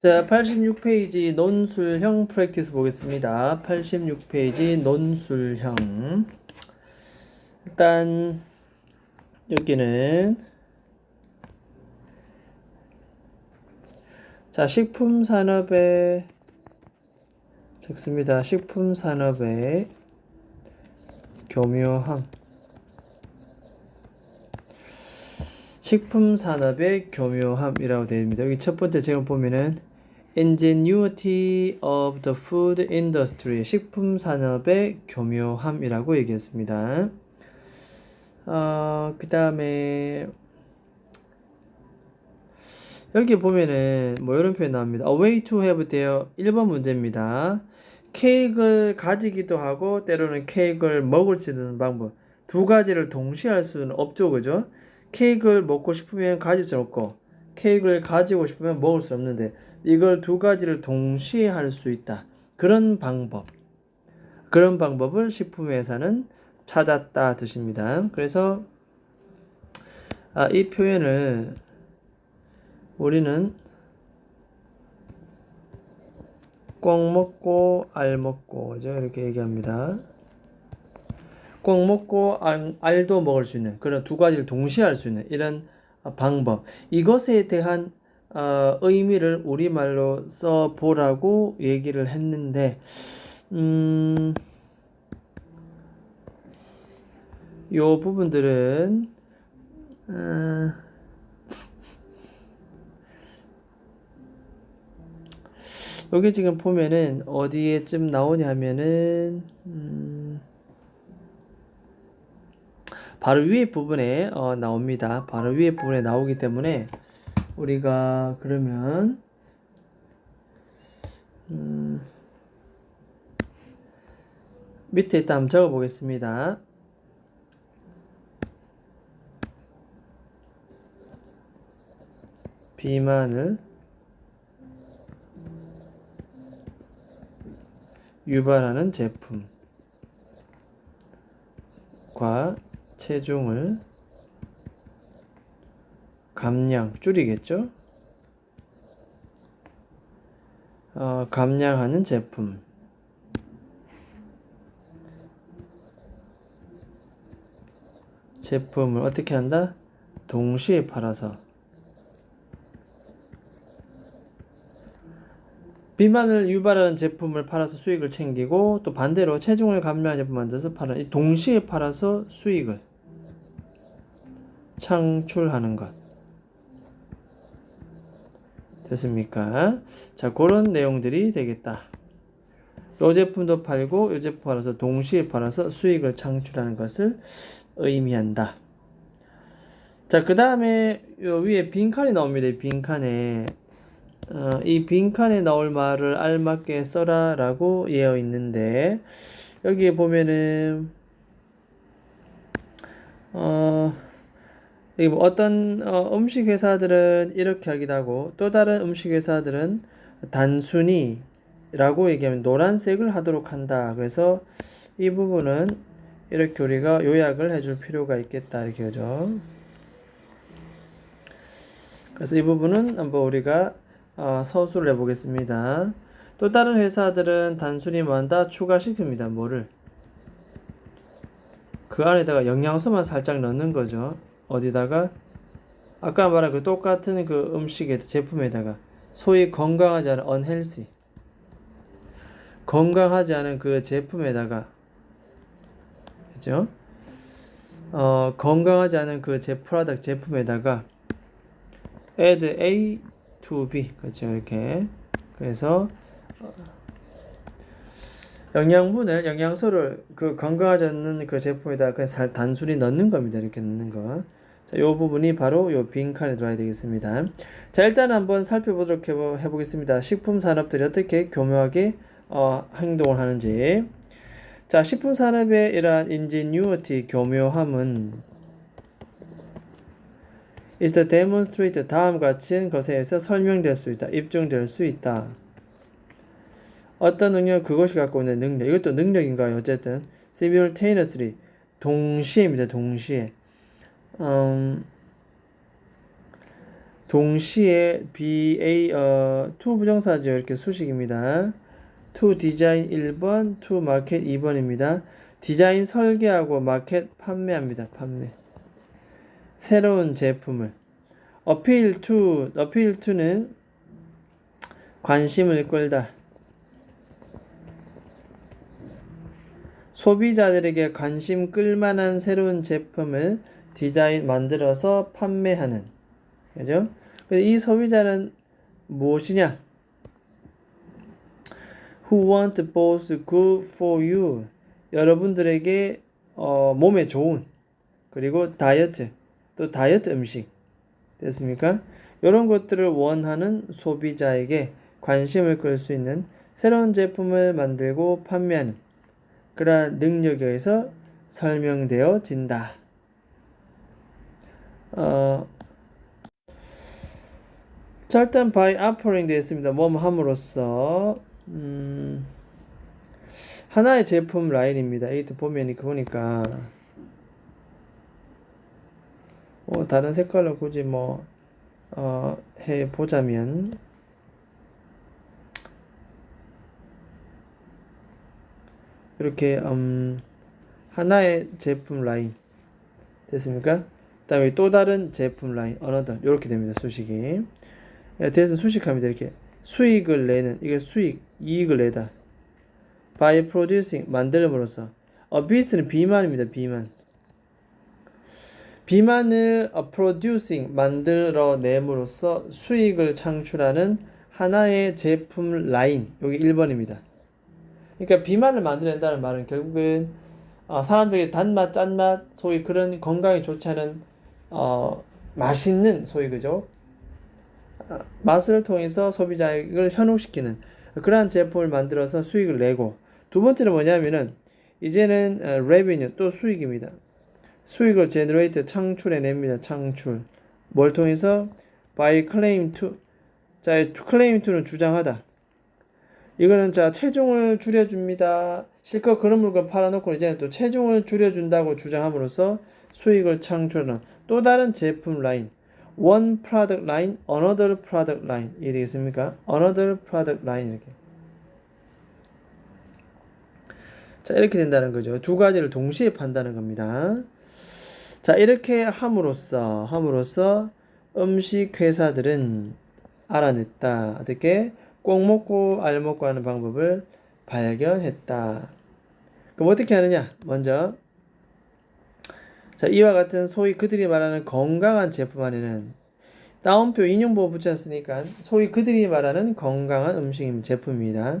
자, 86페이지 논술형 프랙티스 보겠습니다. 86페이지 논술형. 일단 여기는 자, 식품 산업의 적습니다. 식품 산업의 교묘함. 식품 산업의 교묘함이라고 되어 있습니다. 여기 첫 번째 제가 보면은 ingenuity of the food industry 식품 산업의 교묘함이라고 얘기했습니다. 어, 그 다음에 여기 보면은 뭐 이런 표현 나옵니다. A way to have their 1번 문제입니다. 케이크를 가지기도 하고 때로는 케이크를 먹을 수 있는 방법 두 가지를 동시에 할 수는 없죠, 그죠? 케이크를 먹고 싶으면 가질 수 없고 케이크를 가지고 싶으면 먹을 수 없는데 이걸 두 가지를 동시에 할 수 있다. 그런 방법. 그런 방법을 식품회사는 찾았다 뜻입니다. 그래서 아, 이 표현을 우리는 꼭 먹고 알 먹고 죠 이렇게 얘기합니다. 꼭 먹고 알, 알도 먹을 수 있는 그런 두 가지를 동시에 할 수 있는 이런 방법. 이것에 대한 어, 의미를 우리말로 써보라고 얘기를 했는데 음, 요 부분들은 어, 여기 지금 보면은 어디에쯤 나오냐면은 음, 바로 위에 부분에 어, 나옵니다. 바로 위에 부분에 나오기 때문에 우리가 그러면 음, 밑에 일단 한번 적어 보겠습니다. 비만을 유발하는 제품과 체중을 감량 줄이겠죠? 어, 감량하는 제품 제품을 어떻게 한다? 동시에 팔아서 비만을 유발하는 제품을 팔아서 수익을 챙기고 또 반대로 체중을 감량하는 제품 만들어서 팔아 동시에 팔아서 수익을 창출하는 것. 됐습니까? 자, 그런 내용들이 되겠다. 요 제품도 팔고 요 제품 팔아서 동시에 팔아서 수익을 창출하는 것을 의미한다. 자, 그 다음에 요 위에 빈칸이 나옵니다. 이 빈칸에 어, 이 빈칸에 나올 말을 알맞게 써라 라고 되어 있는데 여기에 보면은 어 뭐 어떤 어, 음식 회사들은 이렇게 하기도 하고 또 다른 음식 회사들은 단순히 라고 얘기하면 노란색을 하도록 한다. 그래서 이 부분은 이렇게 우리가 요약을 해줄 필요가 있겠다 이렇게 하죠. 그래서 이 부분은 한번 우리가 어, 서술을 해보겠습니다. 또 다른 회사들은 단순히 뭐한다 추가시킵니다. 뭐를 그 안에다가 영양소만 살짝 넣는 거죠. 어디다가 아까 말한 그 똑같은 그 음식에 제품에다가 소위 건강하지 않은 unhealthy 건강하지 않은 그 제품에다가 그죠? 어, 건강하지 않은 그 제 프로덕트 제품에다가 add A to B 그렇죠 이렇게 그래서 어, 영양분을 영양소를 그 건강하지 않는 그 제품에다 그냥 살 단순히 넣는 겁니다 이렇게 넣는 거. 자, 요 부분이 바로 요 빈칸에 들어야 되겠습니다. 자, 일단 한번 살펴보도록 해보, 해보겠습니다. 식품 산업들이 어떻게 교묘하게 어, 행동을 하는지. 자, 식품 산업의 이러한 ingenuity 교묘함은 is the demonstrate 다음 같은 것에 의해서 설명될 수 있다. 입증될 수 있다. 어떤 능력 그것이 갖고 있는 능력 이것도 능력인가요? 어쨌든 simultaneously 동시에입니다. 동시에 음, 동시에 BA 어, to 부정사죠. 이렇게 수식입니다. to 디자인 1번, to 마켓 2번입니다. 디자인 설계하고 마켓 판매합니다. 판매. 새로운 제품을 appeal to appeal to는 관심을 끌다. 소비자들에게 관심 끌만한 새로운 제품을 디자인 만들어서 판매하는 그죠? 이 소비자는 무엇이냐? Who want both good for you 여러분들에게 어, 몸에 좋은 그리고 다이어트 또 다이어트 음식 됐습니까? 이런 것들을 원하는 소비자에게 관심을 끌 수 있는 새로운 제품을 만들고 판매하는 그러한 능력에 의해서 설명되어진다. 어, 자 일단 by offering 되어 있습니다. 뭐뭐 함으로써 음, 하나의 제품 라인입니다. 이때 보면 이거 보니까 뭐 다른 색깔로 굳이 뭐 어, 해 보자면 이렇게 음, 하나의 제품 라인 됐습니까? 그다음에 또 다른 제품 라인 어너더 이렇게 됩니다. 수식이 대해서 수식합니다. 이렇게 수익을 내는 이게 수익 이익을 내다. by producing 만들므로써 어 비스는 비만입니다. 비만 비만을 어, producing 만들어냄으로써 수익을 창출하는 하나의 제품 라인 여기 1번입니다. 그러니까 비만을 만들어낸다는 말은 결국은 어, 사람들이 단맛, 짠맛, 소위 그런 건강에 좋지 않은 어, 맛있는 소위 그죠? 어, 맛을 통해서 소비자를 현혹시키는 그러한 제품을 만들어서 수익을 내고 두 번째는 뭐냐면은 이제는 어, revenue 또 수익입니다. 수익을 generate 창출해냅니다. 창출. 뭘 통해서? by claim to. 자, claim to는 주장하다. 이거는 자, 체중을 줄여줍니다. 실컷 그런 물건 팔아놓고 이제는 또 체중을 줄여준다고 주장함으로써 수익을 창출하는 또 다른 제품 라인. one product line, another product line. 이해되겠습니까? another product line 이렇게. 자, 이렇게 된다는 거죠. 두 가지를 동시에 판다는 겁니다. 자, 이렇게 함으로써, 함으로써 음식 회사들은 알아냈다. 어떻게? 꼭 먹고 알 먹고 하는 방법을 발견했다. 그럼 어떻게 하느냐? 먼저, 자, 이와 같은 소위 그들이 말하는 건강한 제품 안에는 다운표 인용보 붙지 않습니까? 소위 그들이 말하는 건강한 음식 제품입니다.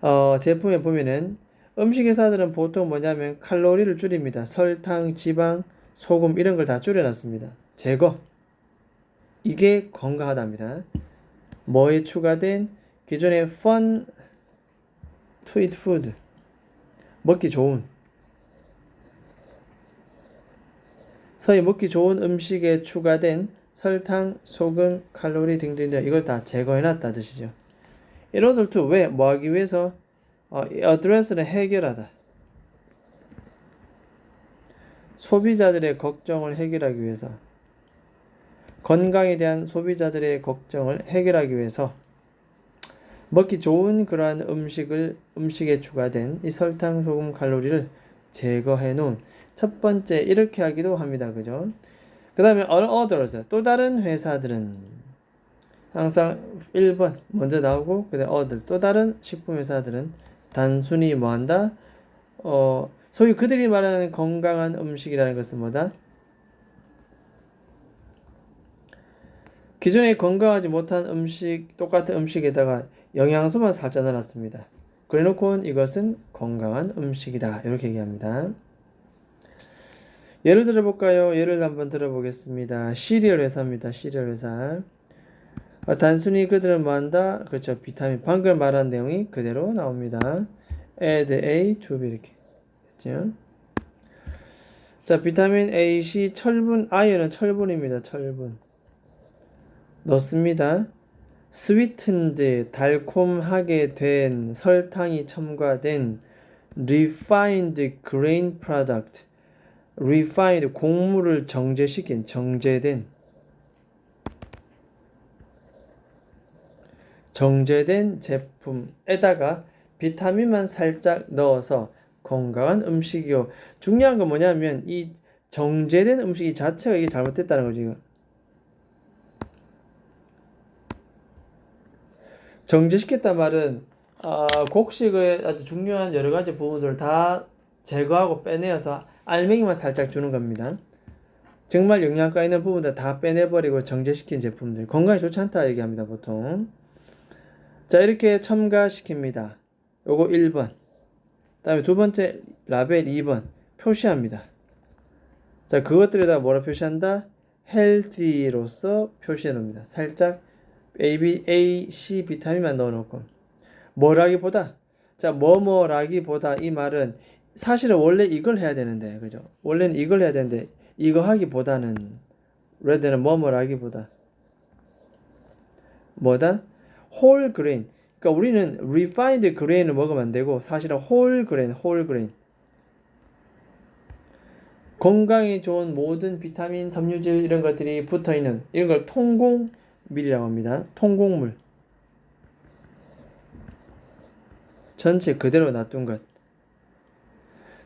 어, 제품에 보면은 음식 회사들은 보통 뭐냐면 칼로리를 줄입니다. 설탕, 지방, 소금 이런 걸 다 줄여놨습니다. 제거. 이게 건강하답니다. 뭐에 추가된 기존의 fun to eat food 먹기 좋은 서히 먹기 좋은 음식에 추가된 설탕, 소금, 칼로리 등등 이걸 다 제거해놨다 뜻이죠. in order 왜? 뭐 하기 위해서? 어, address를 해결하다. 소비자들의 걱정을 해결하기 위해서 건강에 대한 소비자들의 걱정을 해결하기 위해서 먹기 좋은 그러한 음식을 음식에 추가된 이 설탕, 소금, 칼로리를 제거해 놓은 첫 번째 이렇게 하기도 합니다. 그죠? 그 다음에 others 또 다른 회사들은 항상 1번 먼저 나오고 그 다음 other 또 다른 식품 회사들은 단순히 뭐한다? 어 소위 그들이 말하는 건강한 음식이라는 것은 뭐다? 기존에 건강하지 못한 음식, 똑같은 음식에다가 영양소만 살짝 넣어놨습니다. 그래놓고 이것은 건강한 음식이다. 이렇게 얘기합니다. 예를 들어볼까요? 예를 한번 들어보겠습니다. 시리얼 회사입니다. 시리얼 회사. 어, 단순히 그들은 뭐한다? 그렇죠. 비타민. 방금 말한 내용이 그대로 나옵니다. add A to B 이렇게. 됐죠? 자, 비타민 A, C, 철분, 아연은 철분입니다. 철분. 넣습니다. sweetened 달콤하게 된 설탕이 첨가된 refined grain product refined 곡물을 정제시킨 정제된 정제된 제품에다가 비타민만 살짝 넣어서 건강한 음식이요. 중요한 건 뭐냐면 이 정제된 음식이 자체가 이게 잘못됐다는 거지. 정제시켰단 말은 아, 곡식의 아주 중요한 여러 가지 부분들을 다 제거하고 빼내어서 알맹이만 살짝 주는 겁니다. 정말 영양가 있는 부분들 다 빼내버리고 정제시킨 제품들 건강에 좋지 않다 얘기합니다 보통. 자 이렇게 첨가시킵니다. 요거 1번. 다음에 두 번째 라벨 2번 표시합니다. 자 그것들에다 뭐라 표시한다? healthy로서 표시해 놓습니다. 살짝 A, B, A, C 비타민만 넣어 놓고 뭐라기보다 자 뭐뭐라기보다 이 말은 사실은 원래 이걸 해야 되는데 그죠? 원래는 이걸 해야 되는데 이거 하기보다는 레드는 뭐뭐라기보다 뭐다? 홀 그레인 그러니까 우리는 refined grain을 먹으면 안 되고 사실은 홀 그레인 홀 그레인 건강에 좋은 모든 비타민, 섬유질 이런 것들이 붙어 있는 이런 걸 통곡밀이라고 합니다. 통곡물. 전체 그대로 놔둔 것.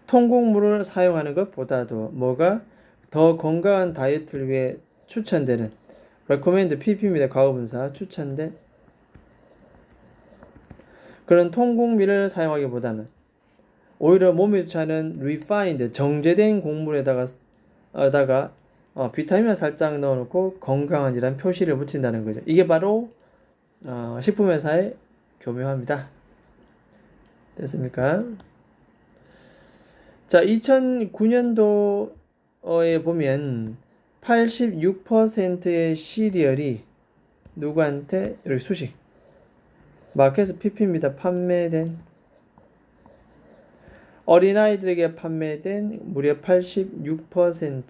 통곡물을 사용하는 것보다도 뭐가 더 건강한 다이어트를 위해 추천되는 recommend pp입니다. 과거분사 추천된 그런 통곡밀을 사용하기보다는 오히려 몸에 않은 refined 정제된 곡물에다가 어다가 어, 비타민을 살짝 넣어놓고 건강한이란 표시를 붙인다는 거죠. 이게 바로 어, 식품회사의 교묘합니다. 됐습니까? 자, 2009년도에 보면 86%의 시리얼이 누구한테 이렇게 수식 마켓 PP입니다. 판매된 어린아이들에게 판매된 무려 86%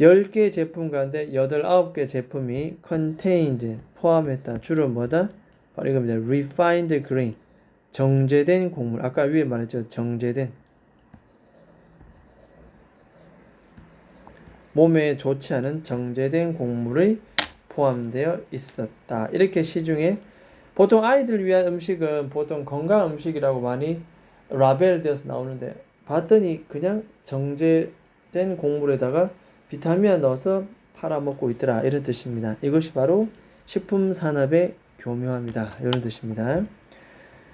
10개 제품 가운데 8, 9개 제품이 contained 포함했다. 주로 뭐다? 바로 이겁니다. refined grain 정제된 곡물. 아까 위에 말했죠. 정제된 몸에 좋지 않은 정제된 곡물이 포함되어 있었다. 이렇게 시중에 보통 아이들 위한 음식은 보통 건강 음식이라고 많이 라벨 되어서 나오는데 봤더니 그냥 정제된 곡물에다가 비타민 넣어서 팔아먹고 있더라 이런 뜻입니다. 이것이 바로 식품 산업의 교묘합니다. 이런 뜻입니다.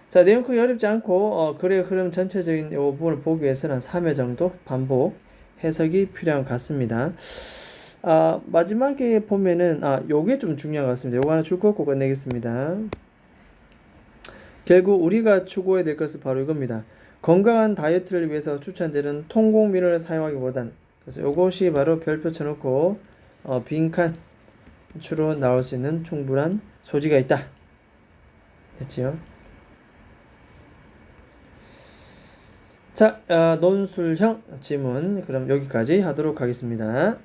자 내용 크게 어렵지 않고 어, 글의 흐름 전체적인 이 부분을 보기 위해서는 한 3회 정도 반복 해석이 필요한 것 같습니다. 아, 마지막에 보면은 아 요게 좀 중요한 것 같습니다. 요거 하나 줄거 끝내겠습니다. 결국 우리가 추구해야 될 것은 바로 이겁니다. 건강한 다이어트를 위해서 추천되는 통곡밀을 사용하기보단 그래서 이것이 바로 별표 쳐놓고 어, 빈칸 주로 나올 수 있는 충분한 소지가 있다. 됐지요? 자, 어, 논술형 지문 그럼 여기까지 하도록 하겠습니다.